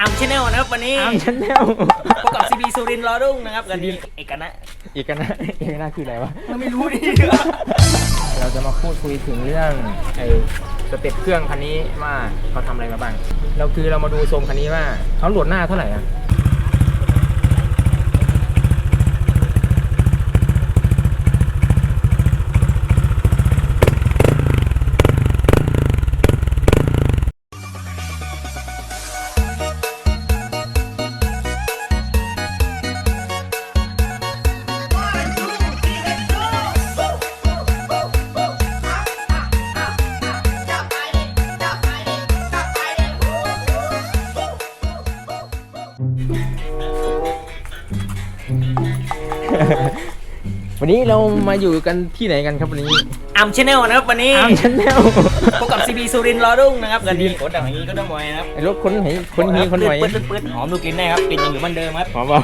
อัมชแนลนะครับวันนี้อ้ามชันแนลพบกับซีบีสุรินทร์รอรุ่งนะครับกันนี้เอกนะอีกกันนะอีกกันนะคืออะไรวะ ไม่รู้ดิเราจะมาพูดคุยถึงเรื่องไอ้สเต็ปเครื่องคันนี้ว่าเขาทำอะไรมาบ้าง เราคือเรามาดูทรงคันนี้ว่าเขาโหลดหน้าเท่าไหร่อะ วันนี้เรามาอยู่กันที่ไหนกันครับวันนี้อัมชแนลนะครับวันนี้อ้ามชันแนลพบกับซีบีสุรินทร์รอรุ่งนะครับกันนี้โคตรดังอย่างนี้ก็ต้องมวยนะครับไอ้รถคนไหนคนนี้คนไหนปืดปืดปืดหอมดูกลิ่นได้ครับกลิ่นยังอยู่เหมือนเดิมครับหอมบอก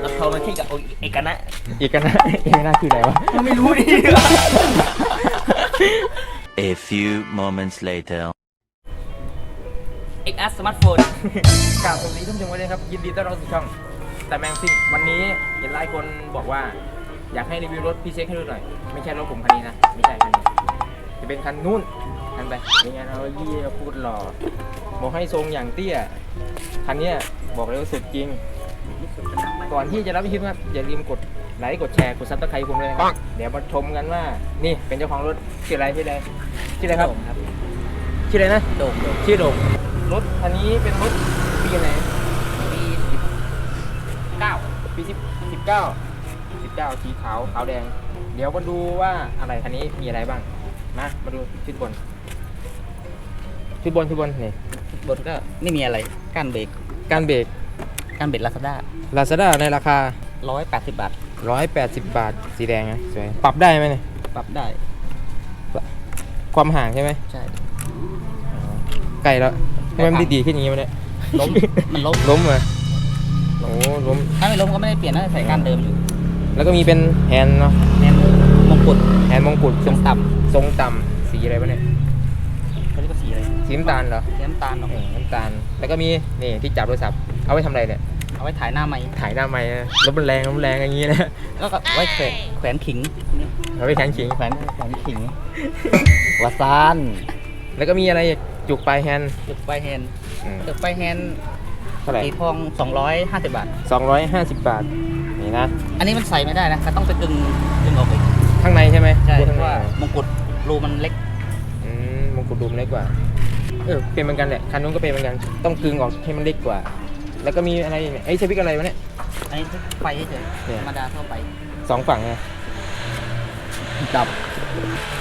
เราโทรมาที่กับเอกนะอีกกันนะอีกกันนะคืออะไรวะไม่รู้ดิ A few moments later. เอกอัสสมาร์ทโฟนกล่าวสวัสดีท่านผู้ชมไว้เลยครับยินดีต้อนรับสู่ช่อง แต่แมงซิ่งวันนี้เห็นหลายคนบอกว่า อยากให้รีวิวรถพี่เช็คให้ดูหน่อย ไม่ใช่รถผมคันนี้นะ ไม่ใช่คันนี้จะเป็นคันนู้นคันไปยังไงเรายี่เราพูดหล่อบอกให้ทรงอย่างเตี้ยคันเนี้ยบอกเลยว่าสุดจริง ก่อนที่จะรับคลิปนะครับอย่าลืมกดไลค์กดแชร์กดซับสไครต์ผมด้วยนะครับเดี๋ยวมาชมกันว่า นี่เป็นเจ้าของรถชื่ออะไรชื่ออะไรชื่ออะไรครับครับชื่ออะไรนะโด่งโด่งชื่อโด่งรถคันนี้เป็นรถปีไหนปีเก้า ปี สิบสิบเก้าสิบเก้าสีขาวขาวแดง เดี๋ยวมาดูว่าอะไรคันนี้มีอะไรบ้างมามาดูชุดบน ชุดบนชุดบนนี่บนก็ไม่มีอะไรก้านเบรกการเบรกก้านเบรกลาซาด้าลาซาด้าในราคา ร้อยแปดสิบบาท180 บาทสีแดงนะสวยปรับได้ไหมเนี่ยปรับได้ความห่างใช่ไหมใช่ใกล้แล้วทำไมมันดีๆขึ้นอย่างงี้มาเนี่ยล้ม มันล้ม ล้มเหรอโอ้ล้มถ้าไม่ล้มก็ไม่ได้เปลี่ยนนะใส่ก้านเดิมอยู่ แล้วก็มีเป็นแฮนด์เนาะแนนมงกุฎแฮนด์มงกุฎทรงต่ทรงต่ำสีอะไรวะเนี่ยำเขาเรียกว่าสีอะไรสีน้ำตาลเหรอสีน้ำตาลเนาะเออน้ำตาล แล้วก็มีนี่ที่จับโทรศัพท์เอาไว้ทำอะไรเนี่ยเอาไว้ถ่ายหน้าไม้ถ่ายหน้าไม้นะรถมันแรงรถมันแรงอย่างงี้นะแล้วก็ไว้แขวนแขวนขิงเอาไว้แข่งขิงแขวนแขวนขิงวาซานแล้วก็มีอะไรอีกจุกปลายแฮนด์ตึกไฟแฮนด์อืมตึกไฟแฮนด์เท่าไหร่สีทอง 250 บาทสองร้อยห้าสิบบาท นี่นะ อันนี้มันใส่ไม่ได้นะก็ต้องไปกึงกึงออกอีกข้างในใช่ไหมใช่ดูเพข้างราะในว่ามงกุฎรูมันเล็ก อืมมงกุฎดูมนเล็กกว่า เออ เป็นเหมือนกันแหละ คันนู้นก็เป็นเหมือนกัน ต้องกึงออกให้มันเล็กกว่า แล้วก็มีอะไรอีกเนี่ยไอ้ยสวิกอะไรวะเนี่ย อันนี้ไฟเฉยเนี่ยๆธรรมดาทั่วไป สองฝั่งไงดับ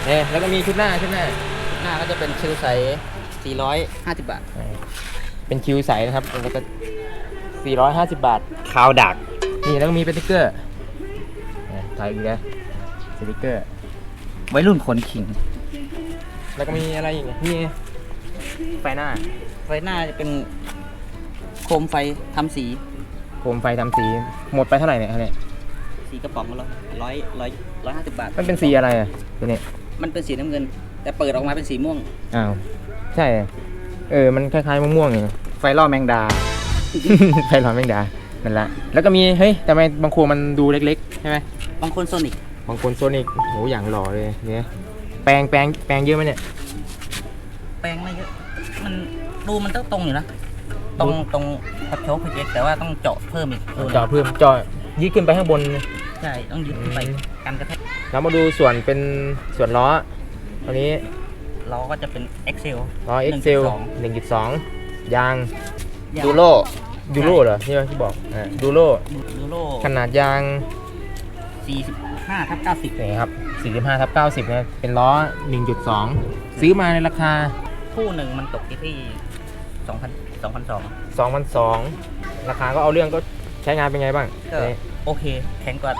เนี่ยแล้วก็มีชุดหน้าชุดหน้า หน้าก็จะเป็นชิลใส450 บาท เป็นคิวใสนะครับแล้วก็450 บาทขาวดัก นี่แล้วก็มีเป็นสติ๊กเกอร์เนี่ยถ่ายอีกแล้วสติ๊กเกอร์ ไว้รุ่นขนขิง แล้วก็มีอะไรอีกเนี่ยนี่ไฟหน้า ไฟหน้าจะเป็นโคมไฟทำสี โคมไฟทำสี หมดไปเท่าไหร่เนี่ยอันเนี่ย สีกระป๋องละร้อยร้อยร้อยห้าสิบบาทมันเป็นสีอะไรอะตัวเนี้ยมันเป็นสีน้ำเงิน แต่เปิดออกมาเป็นสีม่วง อ้าว ใช่ เออ มันคล้ายๆมะม่วงอย่างไฟล่อแมงดา ไฟร้อนแมงดา นั่นละ แล้วก็มี เฮ้ยทำไมบางครัวมันดูเล็กๆ ใช่ไหมบางคนโซนิกบางคนโซนิกโหอย่างหล่อเลยเนี่ยแปลงแปลงแปลงเยอะไหมเนี่ย แปลงไม่เยอะ มันรูมันต้องตรงอยู่นะ ตรงตรงกับโชคพีเแต่ว่าต้องเจาะเพิ่มอีกรูหนึ่งเจาะเพิ่มเจาะยืดขึ้นไปข้างบน ใช่ ต้องยึดขึ้นไปอืมกันกระแทกเรามาดูส่วนเป็นส่วนล้อตัวนี้ ล้อก็จะเป็น Excel ล้อ Excel 1.2 ยางยางดูโลดูโลเหรอที่ว่าที่บอกอ่าดูโลดูโลขนาดยาง 45ทับ90นี่ครับ45ทับ90นะเป็นล้อ 1.2 ซื้อมาในราคาคู่หนึ่งมันตกที่ที่2,000 2,200 2,200 ราคาก็เอาเรื่องก็ใช้งานเป็นไงบ้างก็นี่โอเคแข็งกว่า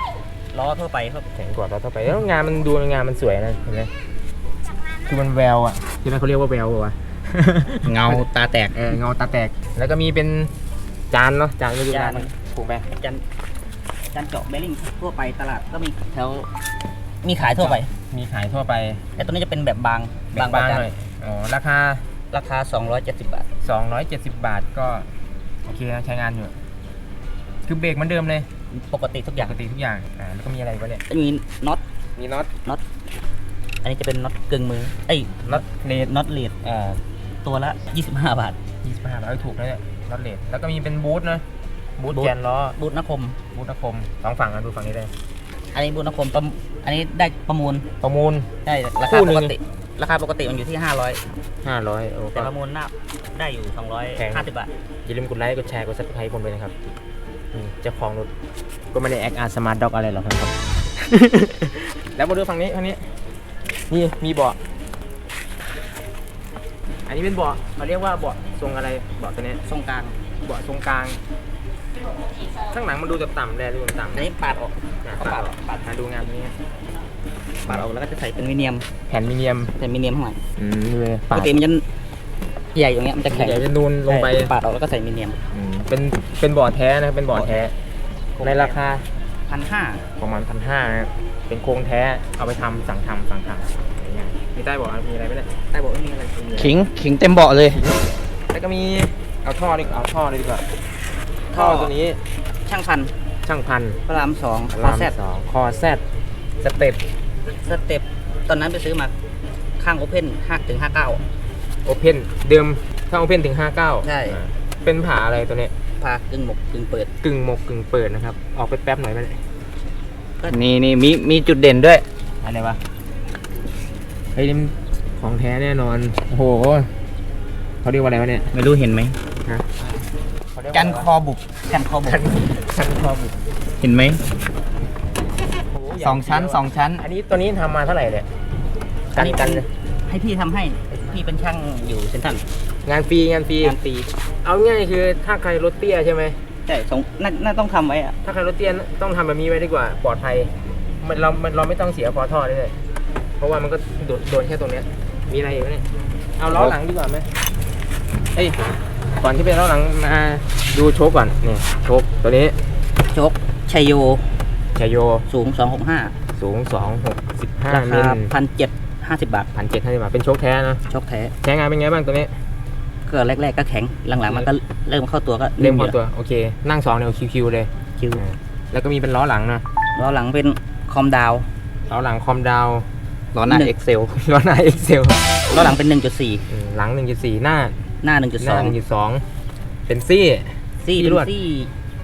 ล้อทั่วไปครับแข็งกว่าเราทั่วไปแล้วงานมันดูงานมันสวยนะเห็นไหม คือมันแววอะที่นั่นเขาเรียกว่าแววป่ะวะ เงาตาแตก เออเงาตาแตก แล้วก็มีเป็นจานเนาะจานไม่ดูจานถูกไหมจันจันเจาะเบลลิงทั่วไปตลาดก็มีแถวมีขายทั่วไป มีขายทั่วไป แต่ตัวนี้จะเป็นแบบบางบางกว่บางจนหน่อยอ๋อราคาราคา 270 บาท 270 บาทก็โอเคนะใช้งานอยู่ คือเบรกเหมือนเดิมเลย ปกติทุกอปย่างกติทุกอย่างอ่าแล้วก็มีอะไรวะเนี่ยจะมีน็อตมีน็อตอั นนี้จะเป็นน็อตกึ่งมือเอ้ยน็อตเลดน็อตเลดอ่าตัวละ 25 บาท25บาทเอ้ยถูกนะเนี่ยน็อตเลดแล้วก็มีเป็นบูทนะบูทบูท แกนล้อบูทนคม บูทนคมสองฝั่งนะดูฝั่งนี้ได้อันนี้บูทนคมประมอันนี้ได้ประมูลประมูล ได้ราคู่คาหนึ่ปง กติ ราคาปกติมันอยู่ที่ 500 500โอ้แต่ก็ ประมูลหน้าได้อยู่ แพง 250 บาท อย่าลืมกดไลค์กดแชร์กดซับสไครต์ผมด้วยนะครับนี่เจ้าของรถก็ไม่ได้แอคอาร์สมาร์ทด็อกอะไรหรอกครับ แล้วมาดูฝั่งนี้ฝั่งนี้ นี่มีเบาะอันนี้เป็นเบาะเขาเรียกว่าเบาะทรงอะไรเบาะตัวนี้ทรงกลางเบาะทรงกลาง ข้างหลังมันดูจะต่ำเลยดูต่ำอันนี้ปาดออกอะเอาปาปาดดออกปาดมาดูงานนี้ปาดออกแล้วก็จะใส่เป็นมิเนียมแผ่นมิเนียมใส่มิเนียมข้างหลังอืมเลยปกติมันจะใหญ่อย่างเงี้ยมันจะแข็งเดี๋ยวจะนูนลงไปใช่ปาดออกแล้วก็ใส่มิเนียม อืมเป็นเป็นเบาะแท้นะเป็นเบาะแท้ ในราคา พันห้าประมาณพันห้านะเป็นโครงแท้เอาไปทำสั่งทำสั่งทำอย่างเงี้ยมีใต้เบอกมีอะไรไหมเนี่ยใต้บอกไม่มีอะไรขิงขิงเต็มเบาะเลย แล้วก็มีเอาท่อดีกว่าเอาท่อเลยดีกว่าท่อตัวนี้ช่างพันช่างพันพระรามสองคอรามแซดสองคอแซดสเต็ปสเต็ปตอนนั้นไปซื้อมาข้างโอเพนห้าถึงห้าเก้าโอเพนเดิมถ้าโอเพนถึง59ใช่อ่าเป็นผาอะไรตัวเนี้ย พากึ่งหมกกึ่งเปิดกึ่งหมกกึ่งเปิดนะครับ ออกไปแป๊บหน่อยไหมเนี่ยนี่นี่มีมีจุดเด่นด้วย อะไรวะเฮ้ยนี่มันของแท้แน่นอน โอ้โหเขาเรียกว่าอะไรวะเนี่ย ไม่รู้เห็นไหมเขาเรียว่ากันอะไรควะอบุกกันคอบุกกันกันคอบุกเห็นไหมโอ้โหสองชั้นสองชั้น อันนี้ตัวนี้ทำมาเท่าไหร่เนี่ยกันกันให้พี่ทำให้ พี่เป็นช่างอยู่เซนทรัน งานฟรีงานฟรีงานฟรีเอาง่ายคือถ้าใครรถเตี้ยใช่ไหมใช่สงน่าน่าต้องทำไว้อะถ้าใครรถเตี้ยต้องทำแบบนี้ไว้ดีกว่าปลอดภัยมันเรามันเราไม่ต้องเสียพอท่อด้วยเพราะว่ามันก็โดนโดนแค่ตรงเนี้ยมีอะไรอีกไหมเนี่ยเอาล้อหลังดีกว่าไหมเอ้ยก่อนที่ไปล้อหลังมาดูโชคก่อนนี่โชคตัวนี้โชคชัยโยชายโยสูง 265 สูง 2 6 5รามิคาลพันเจ็ดห้าสิบบาทพันเจ็ดห้าสิบบาทเป็นโชคแท้นะโชคแท้ใช้งานเป็นไงบ้างตัวนี้ ก็แรกๆก็แข็งหลังๆมันก็เริ่มเข้าตัวก็เล่มพออยู่ตัวโอเค นั่งสองเนี่ยคิวๆเลยคิวแล้วก็มีเป็นล้อหลังนะล้อหลังเป็นคอมดาวล้อหลังคอมดาวล้อหน้าหนึ่ง Excel ล้อหน้าเอ็กเซลล้อหลังเป็น 1.4 หลัง 1.4 หน้า หน้าหน้า1.2 1.2 เป็นซี่ ซี่ที่เป็นลวดซี่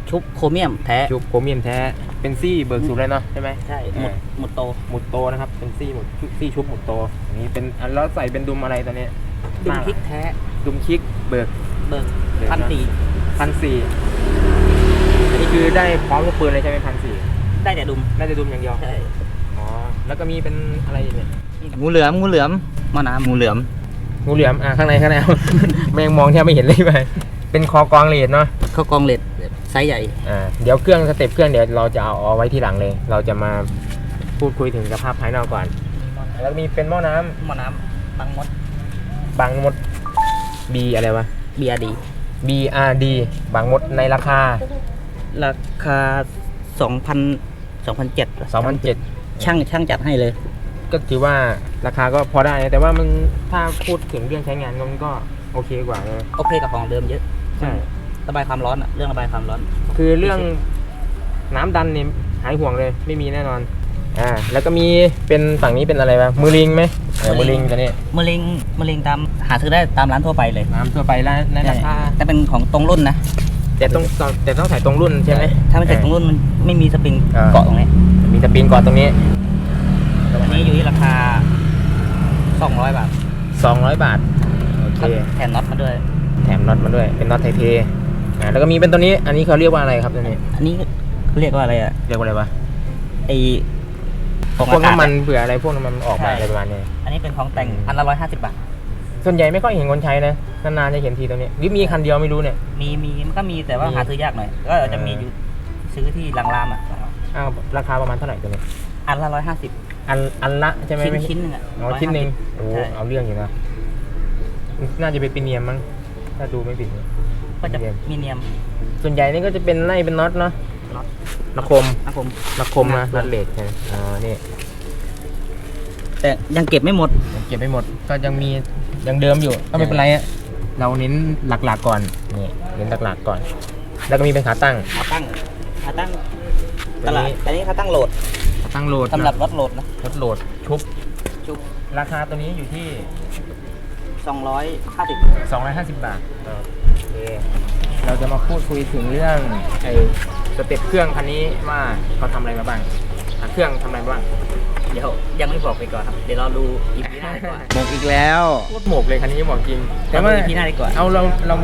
ชุบโครเมียมแท้ ชุบโครเมียมแท้ เป็นซี่เบิกสูตรเลยเนาะใช่ไหมใช่ หมดหมดโต หมุดโตนะครับ เป็นซี่หมุดชุบซี่ชุบหมุดโต อันนี้เป็นอันแล้วใส่เป็นดุมอะไรตัวนี้ ดุมพลิกแท้ดุมคลิกเบิกเบิกพันสี่พันสี่อันนี้คือได้พร้อมลูกปืนเลยใช่ไหมพันสี่ได้แต่ดุมน่าจะดุมอย่างเดียวใช่อ๋อแล้วก็มีเป็นอะไรอีกเนี่ยงูเหลือมงูเหลือมหม้อน้ำงูเหลือมงูเหลือมอะข้างในข้างในแมงมองแทบไม่เห็นเลยไปเป็นคอกรองเลดเนาะเข้ากองเหล็กไซส์ใหญ่อ่าเดี๋ยวเครื่องสเต็ปเครื่องเดี๋ยวเราจะเอาเอาไว้ที่หลังเลย เราจะมาพูดคุยถึงสภาพภายนอกก่อน แล้วก็มีเป็นหม้อน้ำหม้อน้ำบังมด บางมด B อะไรวะ BRD BRD บางมดในราคา ราคา2,000 2,007 2007 ช่างช่างจัดให้เลย ก็ถือว่าราคาก็พอได้นะแต่ว่ามันถ้าพูดถึงเรื่องใช้งานมันก็โอเคกว่านะโอเคกับของเดิมเยอะ ใช่ ระบายความร้อนอะเรื่องระบายความร้อน คือเรื่องน้ำดันนี่หายห่วงเลยไม่มีแน่นอน อ่าแล้วก็มีเป็นฝั่งนี้เป็นอะไรวะมือลิงไหมเออมือลิงตัวนี้มะเร็งมะเร็งตามหาซื้อได้ตามร้านทั่วไปเลยน้ำทั่วไปแล้วในราคาแต่เป็นของตรงรุ่นนะ แต่ต้องแต่ต้องใส่ตรงรุ่นใช่ไหมถ้าไม่ใส่ตรงรุ่นมันไม่มีสปริงอ่า เกาะตรงนี้มีสปริงก่อนตรงนี้ อันนี้อยู่ที่ราคา 200 บาท200 บาทโอเคแถมน็อตมาด้วย แถมน็อตมาด้วยเป็นน็อตไทเทอ่าแล้วก็มีเป็นตัวนี้อันนี้เขาเรียกว่าอะไรครับตัวนี้อันนี้เรียกว่าอะไรอะเรียกว่าอะไรวะไอข พองวกอากาศน้ำมันอะเผื่ออะไรพวกน้ำมันออกมาใช่ อะไรประมาณนี้ อันนี้เป็นของแต่งอืมอันละร้อยห้าสิบบาท ส่วนใหญ่ไม่ค่อยเห็นคนใช้นะนานๆจะเห็นทีตัวนี้หรือมีคันเดียวไม่รู้เนี่ย มีมีมันก็มีแต่ว่ามีหาซื้อยากหน่อย ก็จะมีอยู่ซื้อที่ลังรามอะ อ้าวราคาประมาณเท่าไหร่ตัวนี้อันละร้อยห้าสิบอันอันละใช่ไหมชิ้นไม่ชิ้นหนึงอะอ๋อชิ้นหนึ่ง150โอ้ใช่เอาเรื่องอยู่นะน่าจะเป็นปีเนียมมั้งถ้าดูไม่ผิดนะก็จะเนียมมีเนียมส่วนใหญ่นี่ก็จะเป็นไล่เป็นน็อตเนาะน็อต นักคมนะผมนักคมนะน็อตเหล็กใช่ไหมอ๋อนี่แต่ยังเก็บไม่หมด เก็บไปหมดก็ยังมียังเดิมอยู่ก็ไม่เป็นไรอะเราเน้นหลักๆก่อนนี่เน้นหลักๆก่อน แล้วก็มีเป็นขาตั้งขาตั้งขาตั้งตัตวลาดนี้อันนี้ขาตั้งโหลดขาตั้งโหลดสำหรับรถโหลดนะรถโหลดชุบชุบราคาตัวนี้อยู่ที่ 250 250 บาทโอเคเราจะมาพูดคุยถึงเรื่องไอ้ สเต็ปเครื่องคันนี้ว่าเขาทำอะไรมาบ้างอะเครื่องทำอะไรมาบ้างเดี๋ยวยังไม่บอกไปก่อนครับ เดี๋ยวเราดูอีพีหน้าดีกว่าหมกอีกแล้ว โคตรหมกเลยคันนี้บอกจริง แต่แต่ว่าว่าอีพีหน้าดีกว่าเอาเราเรา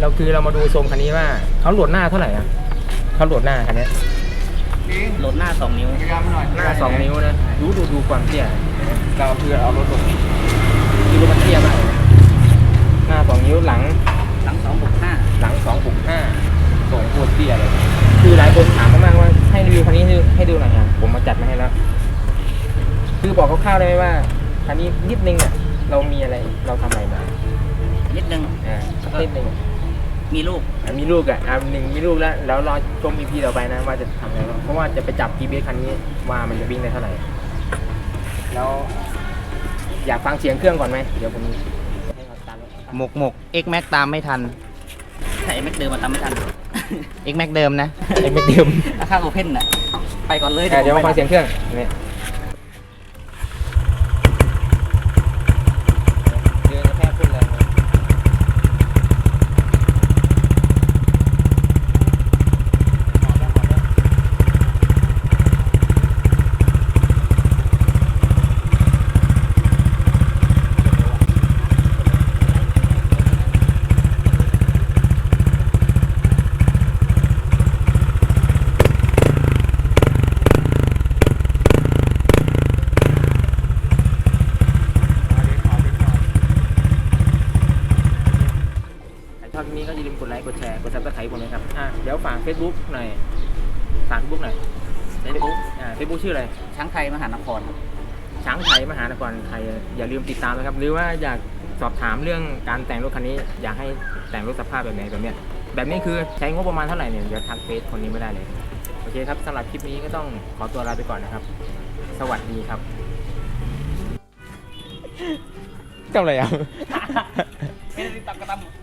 เราคือเรามาดูทรงคันนี้ว่าเขาโหลดหน้าเท่าไหร่อะเขาโหลดหน้าคันเนี้ยโหลดหน้า2นิ้ว หน้าสองนิ้วนะดูดูดูความเตี้ยเราคือเอารถลงดูรถมันเตี้ยมากเลยหน้าสองนิ้วหลังหลัง ร่าวๆได้ไหมว่าคันนี้นิดนึงอะเรามีอะไรเราทำอะไรมานิดนึง อ่าสักนิดนึงมีลูก อะมีลูกอะอะหนึ่งมีลูกแล้วแล้วรอชม EP ต่อไปนะว่าจะทำอะไรบ้างเพราะว่าจะไปจับ GPS คันนี้ว่ามันจะวิ่งได้เท่าไหร่แล้วอยากฟังเสียงเครื่องก่อนไหมเดี๋ยวผมให้เขาตามหมกหมก X Max ตามไม่ทันถ้าไอ้แม็กเดิมมาตามไม่ทัน X Max เดิมนะ ไอ้ไม่เดิมราคาโอเพนน่ะ ไปก่อนเลยอะเดี๋ยวมาผฟังไปเสียงเครื่องนี่เดินกระแทกขึ้นแรงเลย ใครชอบคลิปนี้ก็อย่าลืม กดไลค์ กดแชร์ กดซับสไครต์ผมเลยครับ อะ เดี๋ยวฝาก Facebook หน่อย ฝาก Facebook หน่อย เฟซบุ๊กอ่า Facebook ชื่ออะไร ช้างไทยมหานครครับช้างไทยมหานครไทย อย่าลืมติดตามนะครับ หรือว่าอยากสอบถามเรื่องการแต่งรถคันนี้ อยากให้แต่งรถสภาพแบบไหนแบบเนี้ย แบบนี้คือใช้งบประมาณเท่าไหร่เนี่ย เดี๋ยวทักเฟซคนนี้ไม่ได้เลย โอเคครับสำหรับคลิปนี้ก็ต้องขอตัวลาไปก่อนนะครับ สวัสดีครับ ทำอะไรอะ ไม่ได้ติดตามกระตำ